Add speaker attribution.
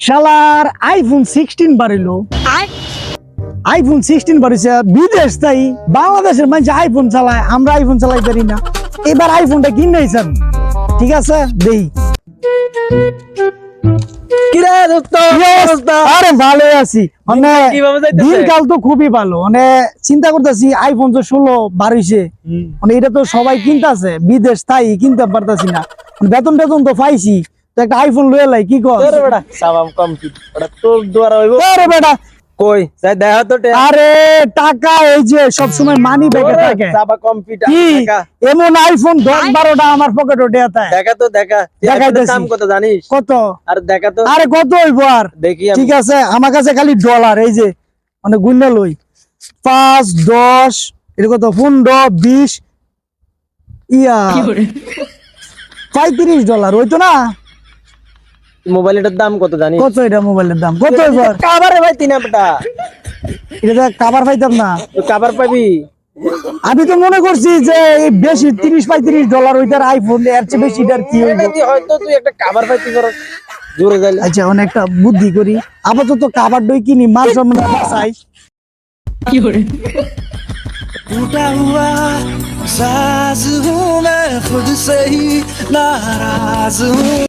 Speaker 1: শালার iPhone sixteen বাড়িলো। IPhone sixteen বাড়িছে বিদেশ তাই বাংলাদেশের মানুষ আইফোন চালায় আমরা আইফোন চালাই পারি না। এবার আইফোনটা কিনাইছে আমি ঠিক আছে? দেই।
Speaker 2: কিরে দোস্ত
Speaker 1: আরে ভালো আছি। মানে দিনকাল তো খুবই ভালো। মানে চিন্তা করতেছি আইফোন তো ষোলো বাড়িছে। মানে এটা তো সবাই কিনতেছে বিদেশ তাই কিনতে পারতাছি না। বেতন টেতন তো পাইছি। একটা আইফোন লয়ে লাই কি কর
Speaker 2: তোর বেটা সাবাম কমপ্লিট ওটা তোর দ্বারা হইব।
Speaker 1: আরে বেটা।
Speaker 2: কই? যাই দেখা তো
Speaker 1: আরে টাকা এই যে সব সময় মানি ব্যাগে থাকে।
Speaker 2: সাবা কমপ্লিট
Speaker 1: কি
Speaker 2: দেখা।
Speaker 1: এমন আইফোন দশ বারোটা আমার পকেট ওঠে থাকে
Speaker 2: দেখা তো দেখা। তুই
Speaker 1: দেখাইতেছি।
Speaker 2: দাম কত জানিস?
Speaker 1: কত?
Speaker 2: আর দেখা তো।
Speaker 1: আরে কত হইব আর?
Speaker 2: দেখি
Speaker 1: ঠিক আছে আমার কাছে খালি ডলার এই যে মানে গুন্ডা লই। পাঁচ দশ এটা কত? পনেরো বিশ ইয়া। পঁয়ত্রিশ ডলার হইতো না?
Speaker 2: মোবাইলটার দাম কত জানিস
Speaker 1: কত এটা মোবাইলের দাম কত হইব আর?
Speaker 2: কাবারে ভাই তিন বেটা
Speaker 1: এটা কাবার পাইতাম না
Speaker 2: তুই কাবার পাবি
Speaker 1: আমি তো মনে করছি যে এই বেশি তিরিশ পঁয়ত্রিশ ডলার ওইটার আইফোন এর চেয়ে বেশি এটার কি হইব
Speaker 2: এটা দিয়ে হয়তো তুই একটা কাবার পাইতি কর জোরে যাইলে
Speaker 1: আচ্ছা অনেকটা বুদ্ধি করি আপাতত কাবার দই কিনি মাছ আমরা চাই
Speaker 3: टूटा हुआ साज हूँ मैं खुद से ही नाराज हूँ